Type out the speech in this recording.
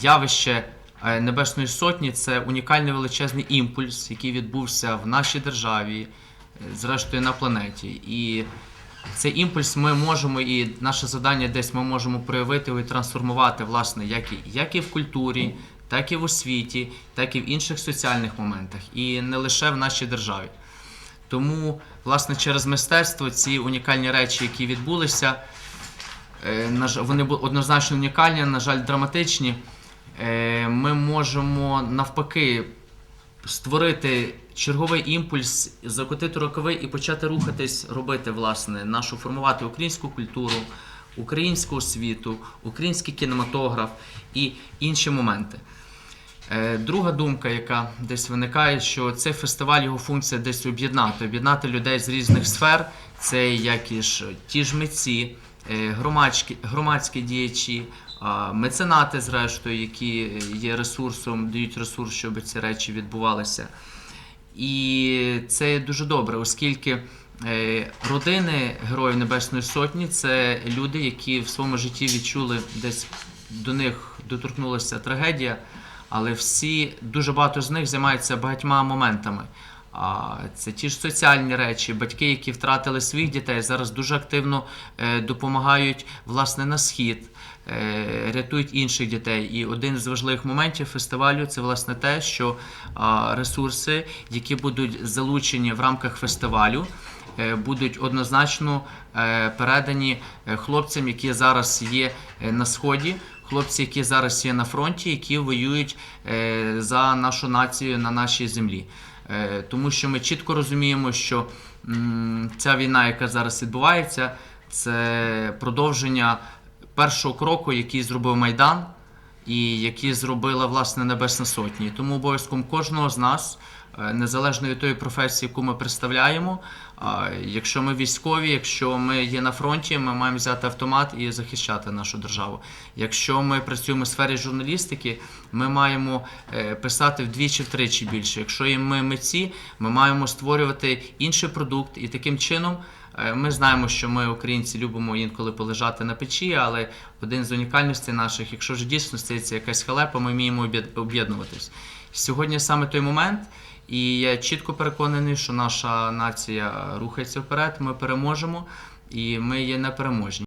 явище е, Небесної Сотні це унікальний величезний імпульс, який відбувся в нашій державі, е, зрештою на планеті. І цей імпульс ми можемо, і наше завдання десь ми можемо проявити і трансформувати, власне, як і, як і в культурі, так і в освіті, так і в інших соціальних моментах, і не лише в нашій державі. Тому, власне, через мистецтво ці унікальні речі, які відбулися, е, вони були однозначно унікальні, на жаль, драматичні. Е, Ми можемо навпаки створити черговий імпульс, закотити рукави і почати рухатись, робити власне нашу формувати українську культуру, українську освіту, український кінематограф і інші моменти. Е, Друга думка, яка десь виникає, що цей фестиваль його функція десь об'єднати, об'єднати людей з різних сфер. Це як і ж ті ж митці, е, громадські, громадські діячі, меценати, зрештою, які є ресурсом, дають ресурс, щоб ці речі відбувалися. І це дуже добре, оскільки е, родини Героїв Небесної Сотні це люди, які в своєму житті відчули десь до них доторкнулася трагедія, але всі дуже багато з них займаються багатьма моментами. Це ті ж соціальні речі, батьки, які втратили своїх дітей, зараз дуже активно е, допомагають власне на схід, е, рятують інших дітей. І один з важливих моментів фестивалю це власне те, що ресурси, які будуть залучені в рамках фестивалю, е, будуть однозначно передані хлопцям, які зараз є на сході. Хлопці, які зараз є на фронті, які воюють за нашу націю на нашій землі. Е, Тому що ми чітко розуміємо, що ця війна, яка зараз відбувається, це продовження першого кроку, який зробив Майдан, і які зробила власне Небесна Сотня. Тому обов'язком кожного з нас, незалежно від тої професії, яку ми представляємо, якщо ми військові, якщо ми є на фронті, ми маємо взяти автомат і захищати нашу державу. Якщо ми працюємо в сфері журналістики, ми маємо е, писати вдвічі втричі більше. Якщо ми митці, ми маємо створювати інший продукт, і таким чином. е, Ми знаємо, що ми, українці, любимо інколи полежати на печі, але один з унікальностей наших, якщо ж дійсно стається якась халепа, ми вміємо об'єднуватись. Сьогодні саме той момент, і я чітко переконаний, що наша нація рухається вперед, ми переможемо, і ми є непереможні.